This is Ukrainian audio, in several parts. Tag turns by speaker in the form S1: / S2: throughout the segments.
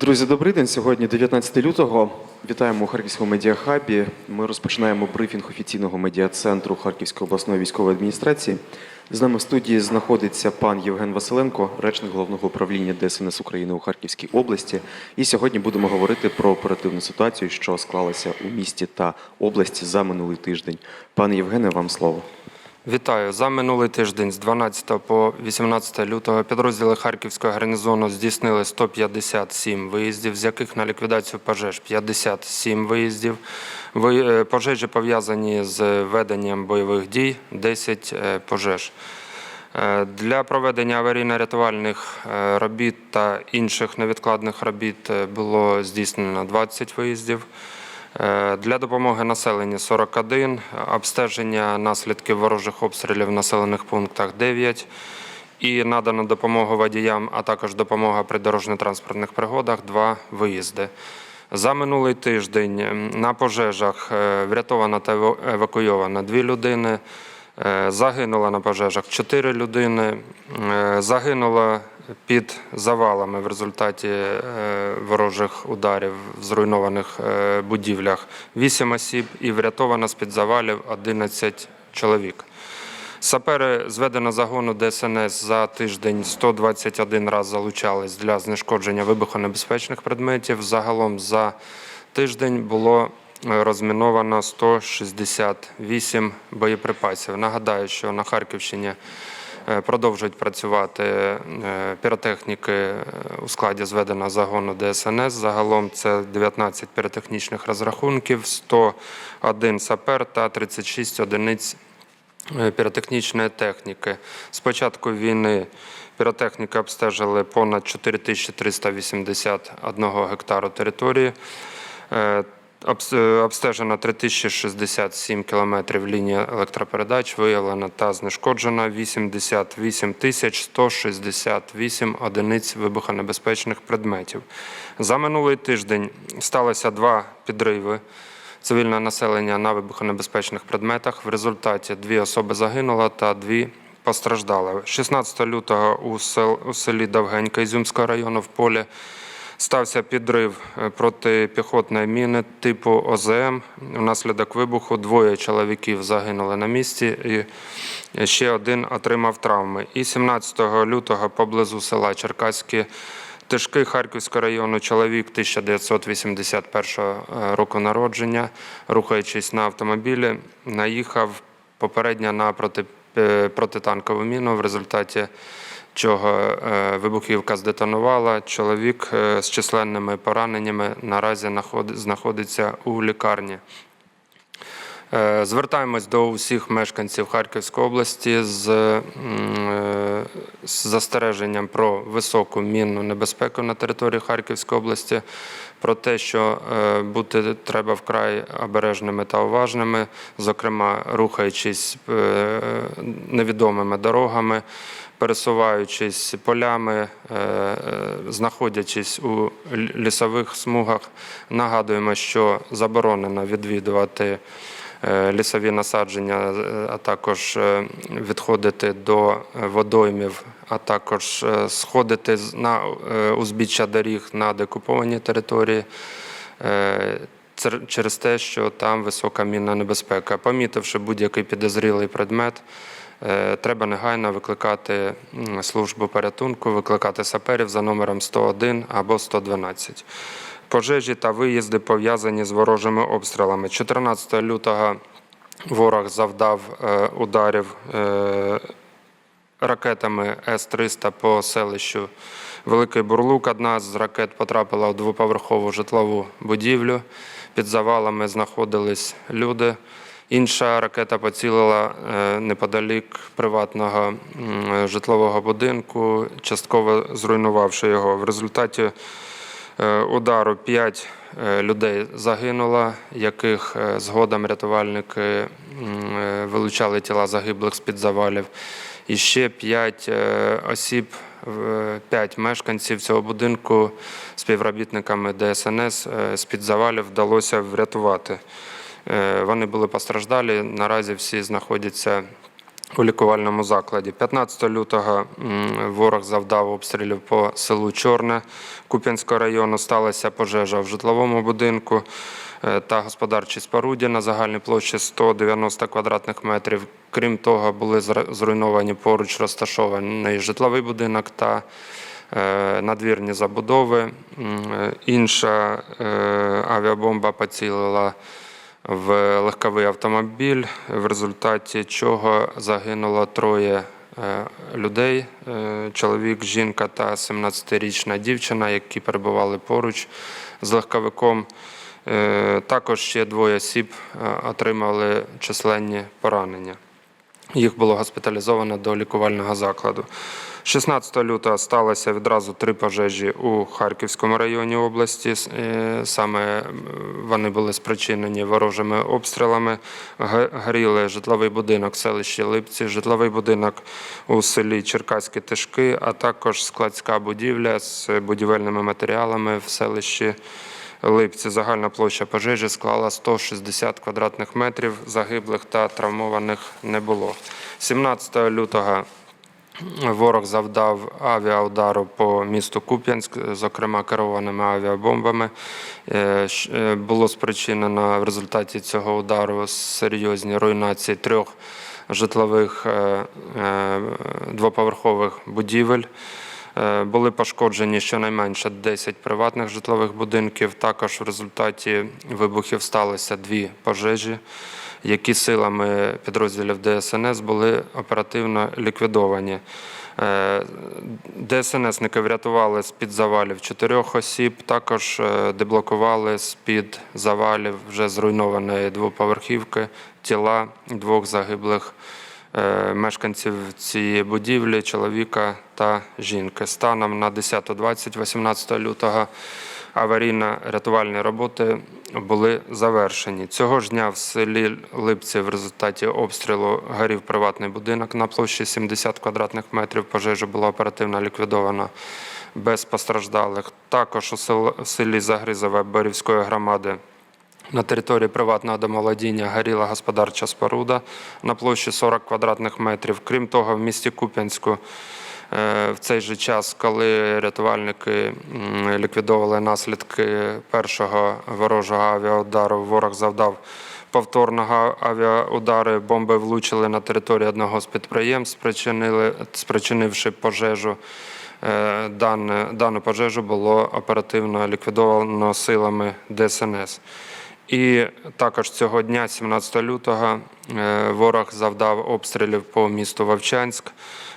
S1: Друзі, добрий день. Сьогодні 19 лютого. Вітаємо у Харківському медіахабі. Ми розпочинаємо брифінг офіційного медіа-центру Харківської обласної військової адміністрації. З нами в студії знаходиться пан Євген Василенко, речник головного управління ДСНС України у Харківській області. І сьогодні будемо говорити про оперативну ситуацію, що склалася у місті та області за минулий тиждень. Пане Євгене, вам слово.
S2: Вітаю. За минулий тиждень з 12 по 18 лютого підрозділи Харківського гарнізону здійснили 157 виїздів, з яких на ліквідацію пожеж 57 виїздів. Е, Пожежі пов'язані з веденням бойових дій 10 е, пожеж. Е, Для проведення аварійно-рятувальних робіт та інших невідкладних робіт було здійснено 20 виїздів. Е, Для допомоги населенню 41, обстеження наслідків ворожих обстрілів в населених пунктах 9 і надана допомога водіям, а також допомога при дорожньо-транспортних пригодах 2 виїзди. За минулий тиждень на пожежах е, врятовано та евакуйовано 2 людини. Е, Загинуло на пожежах 4 людини. Е, Загинуло під завалами в результаті е, ворожих ударів в зруйнованих будівлях 8 осіб і врятовано з-під завалів 11 чоловік. Сапери зведено загону ДСНС за тиждень 121 раз залучались для знешкодження вибухонебезпечних предметів. Загалом за тиждень було розміновано 168 боєприпасів. Нагадаю, що на Харківщині е, продовжують працювати е, піротехніки е, у складі зведеного загону ДСНС. Загалом це 19 піротехнічних розрахунків, 101 сапер та 36 одиниць піротехнічної техніки. З початку війни піротехніки обстежили понад 4381 гектару території. Обс- Обстежено 3067 кілометрів лінії електропередач, виявлено та знешкоджено 88 тисяч 168 одиниць вибухонебезпечних предметів. За минулий тиждень сталося два підриви цивільного населення на вибухонебезпечних предметах. В результаті дві особи загинуло та дві постраждали. 16 лютого у селі Довгенька Ізюмського району в полі стався підрив е, протипіхотної міни типу ОЗМ. Внаслідок вибуху двоє чоловіків загинули на місці і ще один отримав травми. І 17 лютого поблизу села Черкаське Тишки Харківського району чоловік 1981 року народження, рухаючись на автомобілі, наїхав попередньо на проти, е, протитанкову міну, в результаті чого е, вибухівка здетонувала. Чоловік е, з численними пораненнями наразі наход- знаходиться у лікарні. Е, Звертаємось до усіх мешканців Харківської області з, е, з застереженням про високу мінну небезпеку на території Харківської області, про те, що е, бути треба вкрай обережними та уважними, зокрема рухаючись невідомими дорогами, пересуваючись полями, знаходячись у лісових смугах. Нагадуємо, що заборонено відвідувати лісові насадження, е, а також е, відходити до е, водоймів, а також е, сходити на е, узбіччя доріг на декуповані території. е, Через те, що там висока мінна небезпека. Помітивши будь-який підозрілий предмет, е, треба негайно викликати службу порятунку, викликати саперів за номером 101 або 112. Пожежі та виїзди пов'язані з ворожими обстрілами. 14 лютого ворог завдав е, ударів е, ракетами С-300 по селищу Великий Бурлук. Одна з ракет потрапила у двоповерхову житлову будівлю. Під завалами знаходились люди. Інша ракета поцілила е, неподалік приватного житлового будинку, частково зруйнувавши його. В результаті удару 5 людей загинуло, яких е, згодом рятувальники е, вилучали тіла загиблих з-під завалів. І ще 5 осіб, 5 мешканців цього будинку співробітниками ДСНС е, з-під завалів вдалося врятувати. Е, Вони були постраждалі. Наразі всі знаходяться у лікувальному закладі. 15 лютого ворог завдав обстрілів по селу Чорне Куп'янського району. Сталася пожежа в житловому будинку е, та господарчій споруді на загальній площі 190 квадратних метрів. Крім того, були зруйновані поруч розташований житловий будинок та е, надвірні забудови. Е, Інша авіабомба поцілила в легковий автомобіль, в результаті чого загинуло троє е, людей: е, чоловік, жінка та 17-річна дівчина, які перебували поруч з легковиком. Е, Також ще двоє осіб отримали численні поранення. Їх було госпіталізовано до лікувального закладу. 16 лютого сталося відразу три пожежі у Харківському районі області. Е, Саме вони були спричинені ворожими обстрілами. Горіли житловий будинок в селищі Липці, житловий будинок у селі Черкаські Тишки, а також складська будівля з будівельними матеріалами в селищі Липці. Загальна площа пожежі склала 160 квадратних метрів. Загиблих та травмованих не було. 17 лютого ворог завдав авіаудару по місту Куп'янськ, зокрема керованими авіабомбами. Е, е, Було спричинено в результаті цього удару серйозні руйнації трьох житлових е, двоповерхових будівель. Е, Були пошкоджені щонайменше 10 приватних житлових будинків. Також в результаті вибухів сталося дві пожежі, які силами підрозділів ДСНС були оперативно ліквідовані. Е, ДСНСники врятували з-під завалів чотирьох осіб, також е, деблокували з-під завалів вже зруйнованої двоповерхівки тіла двох загиблих мешканців цієї будівлі, чоловіка та жінки. Станом на 10.20 18 лютого аварійно-рятувальні роботи були завершені. Цього ж дня в селі Липці в результаті обстрілу горів приватний будинок на площі 70 квадратних метрів. Пожежа була оперативно ліквідована без постраждалих. Також у сел- селі Загризове Борівської громади на території приватного домоволодіння горіла господарча споруда на площі 40 квадратних метрів. Крім того, в місті Куп'янську е, в цей же час, коли рятувальники ліквідовували наслідки першого ворожого авіаудару, ворог завдав повторного авіаудару. Бомби влучили на територію одного з підприємств, спричинивши пожежу. Е, дану пожежу було оперативно ліквідовано силами ДСНС. І також цього дня, 17 лютого, е, ворог завдав обстрілів по місту Вовчанськ.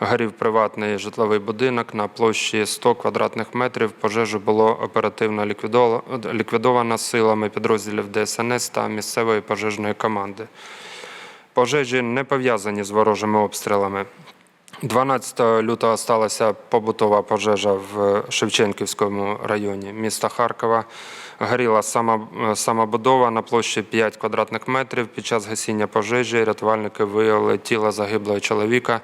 S2: Горів приватний житловий будинок на площі 100 квадратних метрів. Пожежу було оперативно ліквідовано силами підрозділів ДСНС та місцевої пожежної команди. Пожежі не пов'язані з ворожими обстрілами. 12 лютого сталася побутова пожежа в Шевченківському районі міста Харкова. Горіла самобудова на площі 5 квадратних метрів. Під час гасіння пожежі рятувальники виявили тіло загиблого чоловіка,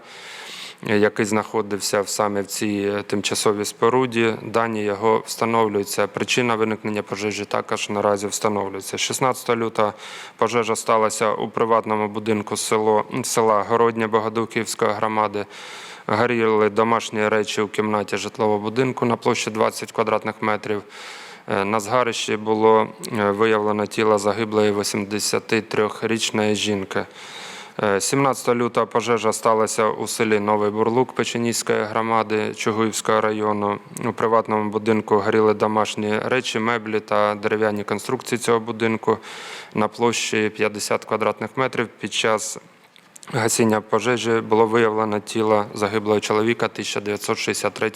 S2: який знаходився саме в цій тимчасовій споруді. Дані його встановлюються. Причина виникнення пожежі також наразі встановлюється. 16 лютого пожежа сталася у приватному будинку село, села Городня Богодуківської громади. Горіли домашні речі у кімнаті житлового будинку на площі 20 квадратних метрів. Е, На згарищі було е, виявлено тіло загиблої 83-річної жінки. Е, 17 лютого пожежа сталася у селі Новий Бурлук Печеніської громади Чугуївського району. У приватному будинку горіли домашні речі, меблі та дерев'яні конструкції цього будинку на площі 50 квадратних метрів. Під час гасіння пожежі було виявлено тіло загиблого чоловіка 1963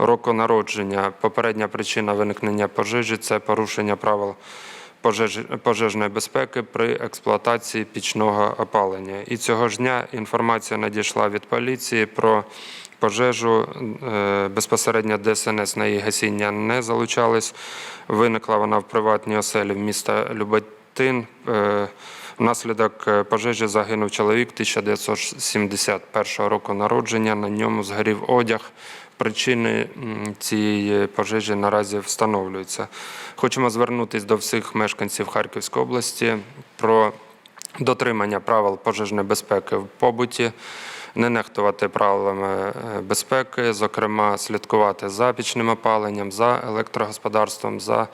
S2: року народження. Попередня причина виникнення пожежі це порушення правил пожеж- пожежної безпеки при експлуатації пічного опалення. І цього ж дня інформація надійшла від поліції про пожежу. Е, Безпосередньо ДСНС на її гасіння не залучались. Виникла вона в приватній оселі міста Люботин. Е, Внаслідок е, пожежі загинув чоловік 1971 року народження. На ньому згорів одяг. Причини цієї пожежі наразі встановлюються. Хочемо звернутися до всіх мешканців Харківської області про дотримання правил пожежної безпеки в побуті, не нехтувати правилами е, безпеки, зокрема, слідкувати за пічним опаленням, за електрогосподарством, за,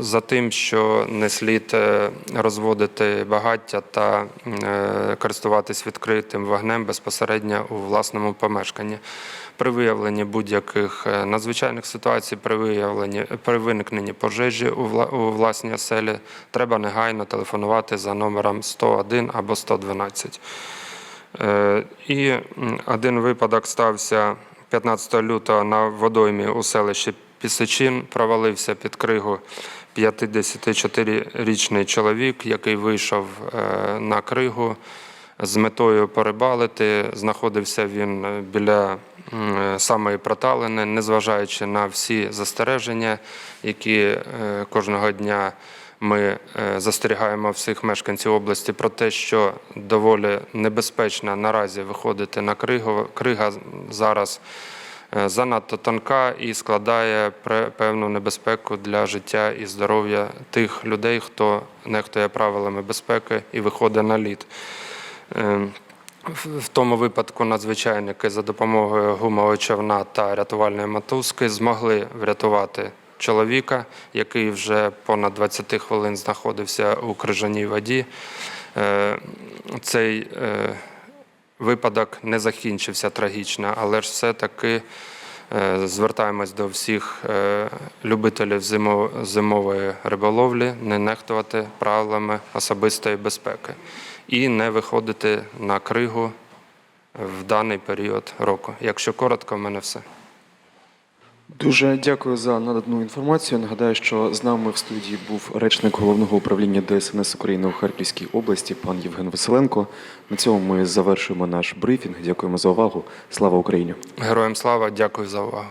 S2: за тим, що не слід е, розводити багаття та е, користуватись відкритим вогнем безпосередньо у власному помешканні. При виявленні будь-яких е, надзвичайних ситуацій, при виявленні при виникненні пожежі у вла- власній оселі, треба негайно телефонувати за номером 101 або 112. Е, І один випадок стався 15 лютого на водоймі у селищі Пісочин. Провалився під кригу 54-річний чоловік, який вийшов е, на кригу з метою порибалити. Знаходився він е, біля е, самої проталини, незважаючи на всі застереження, які кожного дня ми застерігаємо всіх мешканців області про те, що доволі небезпечно наразі виходити на кригу. Крига зараз занадто тонка і складає певну небезпеку для життя і здоров'я тих людей, хто нехтує правилами безпеки і виходить на лід. Е, в- тому випадку надзвичайники за допомогою гумового човна та рятувальної мотузки змогли врятувати чоловіка, який вже понад 20 хвилин знаходився у крижаній воді. Е, Цей е, випадок не закінчився трагічно, але ж все-таки е, звертаємось до всіх е, любителів зимової риболовлі не нехтувати правилами особистої безпеки і не виходити на кригу в даний період року. Якщо коротко, в мене все.
S1: Дуже дякую за надану інформацію. Нагадаю, що з нами в студії був речник головного управління ДСНС України у Харківській області, пан Євген Василенко. На цьому ми завершуємо наш брифінг. Дякуємо за увагу. Слава Україні!
S2: Героям слава, дякую за увагу.